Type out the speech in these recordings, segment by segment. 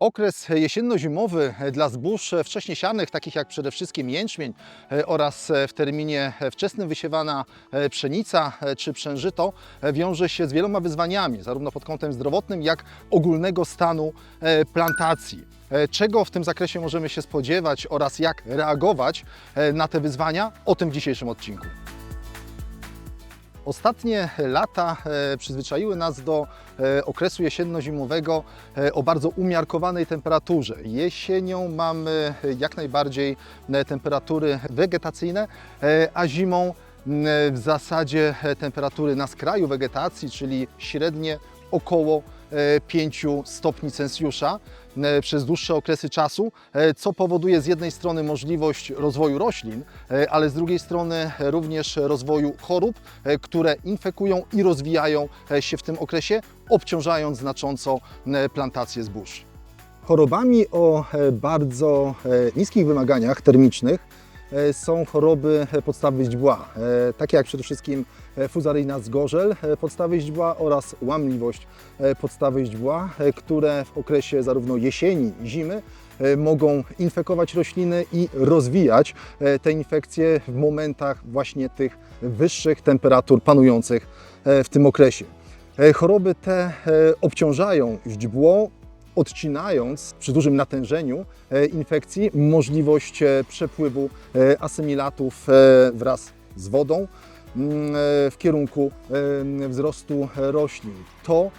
Okres jesienno-zimowy dla zbóż wcześnie sianych, takich jak przede wszystkim jęczmień e, oraz w terminie wczesnym wysiewana e, pszenica e, czy pszeniżyto wiąże się z wieloma wyzwaniami, zarówno pod kątem zdrowotnym, jak ogólnego stanu e, plantacji. E, Czego w tym zakresie możemy się spodziewać oraz jak reagować e, na te wyzwania? O tym w dzisiejszym odcinku. Ostatnie lata e, przyzwyczaiły nas do e, okresu jesienno-zimowego e, o bardzo umiarkowanej temperaturze. Jesienią mamy jak najbardziej temperatury wegetacyjne, a zimą w zasadzie temperatury na skraju wegetacji, czyli średnie około 5 stopni Celsjusza e, przez dłuższe okresy czasu, e, co powoduje z jednej strony możliwość rozwoju roślin, e, ale z drugiej strony również rozwoju chorób, e, które infekują i rozwijają e, się w tym okresie, obciążając znacząco e, plantacje zbóż. Chorobami o e, bardzo e, niskich wymaganiach termicznych e, są choroby e, podstawy źdźbła, e, takie jak przede wszystkim e, fuzaryjna zgorzel e, podstawy źdźbła oraz łamliwość e, podstawy źdźbła, e, które w okresie zarówno jesieni zimy e, mogą infekować rośliny i rozwijać e, te infekcje w momentach właśnie tych wyższych temperatur panujących e, w tym okresie. E, Choroby te e, obciążają źdźbło, odcinając przy dużym natężeniu e, infekcji możliwość e, przepływu e, asymilatów wraz z wodą mm, w kierunku wzrostu roślin. To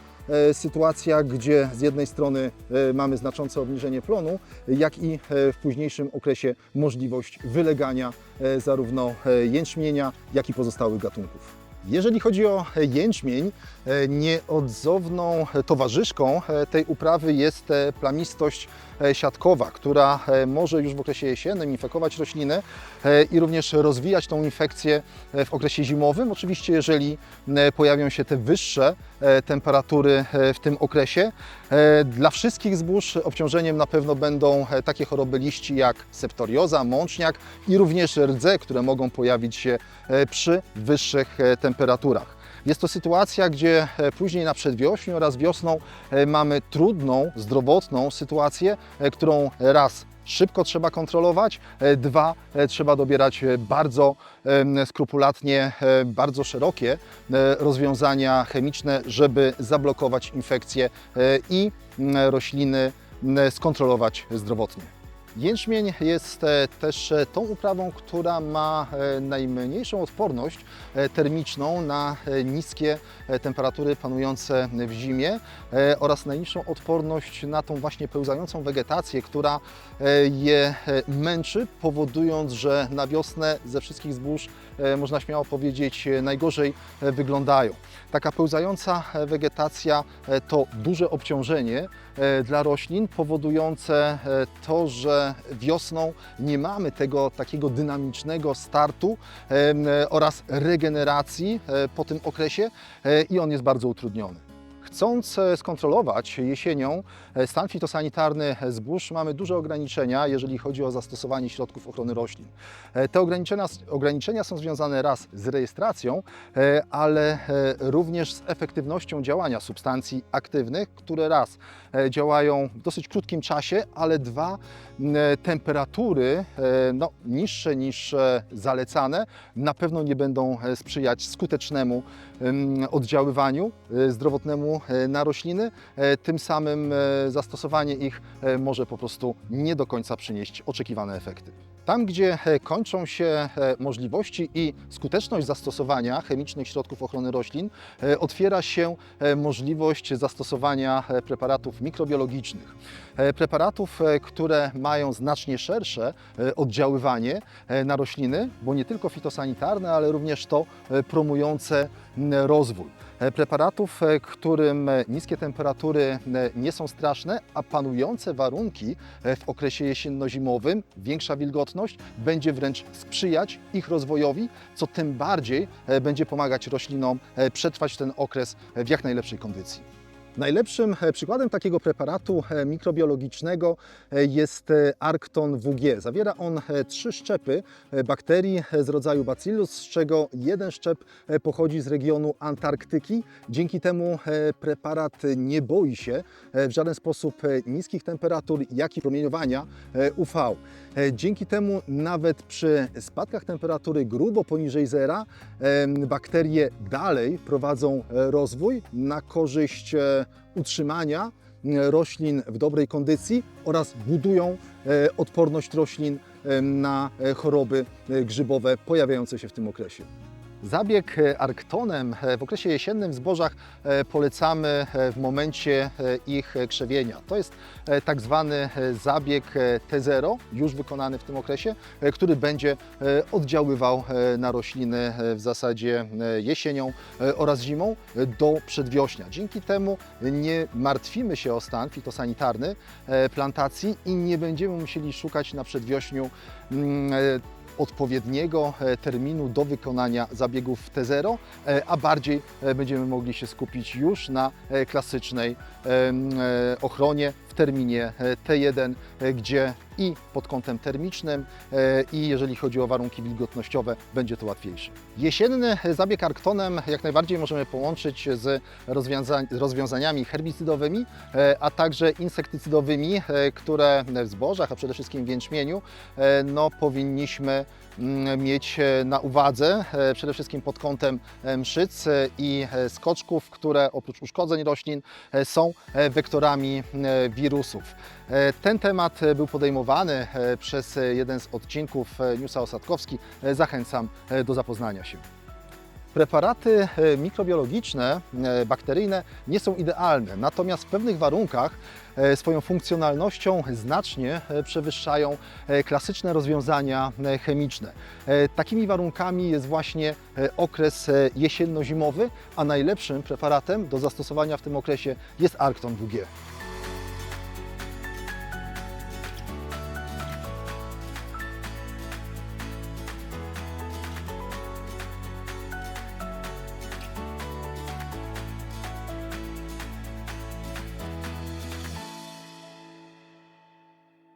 sytuacja, gdzie z jednej strony mamy znaczące obniżenie plonu, jak i w późniejszym okresie możliwość wylegania zarówno jęczmienia, jak i pozostałych gatunków. Jeżeli chodzi o jęczmień, e, nieodzowną towarzyszką e, tej uprawy jest e, plamistość siatkowa, która e, może już w okresie jesiennym infekować rośliny e, i również rozwijać tą infekcję e, w okresie zimowym. Oczywiście, jeżeli e, pojawią się te wyższe e, temperatury e, w tym okresie. E, Dla wszystkich zbóż obciążeniem na pewno będą e, takie choroby liści jak septorioza, mączniak i również rdze, które mogą pojawić się e, przy wyższych e, temperaturach. Jest to sytuacja, gdzie e, później na przedwiośniu oraz wiosną e, mamy trudną, zdrowotną sytuację, e, którą raz szybko trzeba kontrolować, dwa trzeba dobierać bardzo skrupulatnie, bardzo szerokie rozwiązania chemiczne, żeby zablokować infekcję i rośliny skontrolować zdrowotnie. Jęczmień jest e, też e, tą uprawą, która ma e, najmniejszą odporność termiczną na niskie temperatury panujące w zimie oraz najniższą odporność na tą właśnie pełzającą wegetację, która je męczy, powodując, że na wiosnę ze wszystkich zbóż można śmiało powiedzieć najgorzej wyglądają. Taka pełzająca wegetacja to duże obciążenie dla roślin, powodujące to, że wiosną nie mamy tego takiego dynamicznego startu e, oraz regeneracji e, po tym okresie e, i on jest bardzo utrudniony. Chcąc skontrolować jesienią e, stan fitosanitarny zbóż, mamy duże ograniczenia, jeżeli chodzi o zastosowanie środków ochrony roślin. E, Te ograniczenia, ograniczenia są związane raz z rejestracją, e, ale również z efektywnością działania substancji aktywnych, które raz działają w dosyć krótkim czasie, ale dwa temperatury no, niższe niż zalecane na pewno nie będą sprzyjać skutecznemu em, oddziaływaniu zdrowotnemu e, na rośliny. E, Tym samym e, zastosowanie ich może po prostu nie do końca przynieść oczekiwane efekty. Tam, gdzie kończą się możliwości i skuteczność zastosowania chemicznych środków ochrony roślin, otwiera się możliwość zastosowania preparatów mikrobiologicznych. Preparatów, które mają znacznie szersze oddziaływanie na rośliny, bo nie tylko fitosanitarne, ale również to promujące rozwój. E, Preparatów, e, którym niskie temperatury e, nie są straszne, a panujące warunki w okresie jesienno-zimowym, większa wilgotność, będzie wręcz sprzyjać ich rozwojowi, co tym bardziej będzie pomagać roślinom przetrwać ten okres w jak najlepszej kondycji. Najlepszym e, przykładem takiego preparatu e, mikrobiologicznego e, jest Arcton WG. Zawiera on trzy szczepy bakterii z rodzaju Bacillus, z czego jeden szczep pochodzi z regionu Antarktyki. Dzięki temu preparat nie boi się w żaden sposób niskich temperatur, jak i promieniowania UV. Dzięki temu nawet przy spadkach temperatury grubo poniżej zera bakterie dalej prowadzą rozwój na korzyść utrzymania m, roślin w dobrej kondycji oraz budują e, odporność roślin em, na e, choroby e, grzybowe pojawiające się w tym okresie. Zabieg e, arktonem e, w okresie jesiennym w zbożach e, polecamy w momencie ich krzewienia. To jest tak zwany zabieg e, T0, już wykonany w tym okresie, który będzie oddziaływał na rośliny w zasadzie jesienią oraz zimą do przedwiośnia. Dzięki temu nie martwimy się o stan fitosanitarny plantacji i nie będziemy musieli szukać na przedwiośniu mm, odpowiedniego e, terminu do wykonania zabiegów T0, e, a bardziej e, będziemy mogli się skupić już na klasycznej ochronie terminie e, T1, e, gdzie i pod kątem termicznym e, i jeżeli chodzi o warunki wilgotnościowe będzie to łatwiejsze. Jesienny zabieg arktonem jak najbardziej możemy połączyć z rozwiąza- z rozwiązaniami herbicydowymi, a także insektycydowymi, które w zbożach, a przede wszystkim w jęczmieniu, no, powinniśmy mm, mieć na uwadze, przede wszystkim pod kątem mszyc i skoczków, które oprócz uszkodzeń roślin są wektorami e, wirusów. E, Ten temat e, był podejmowany e, przez jeden z odcinków Newsa Osadkowski. Zachęcam do zapoznania się. Preparaty mikrobiologiczne, bakteryjne nie są idealne, natomiast w pewnych warunkach swoją funkcjonalnością znacznie przewyższają klasyczne rozwiązania chemiczne. Takimi warunkami jest właśnie okres jesienno-zimowy, a najlepszym preparatem do zastosowania w tym okresie jest Arcton WG.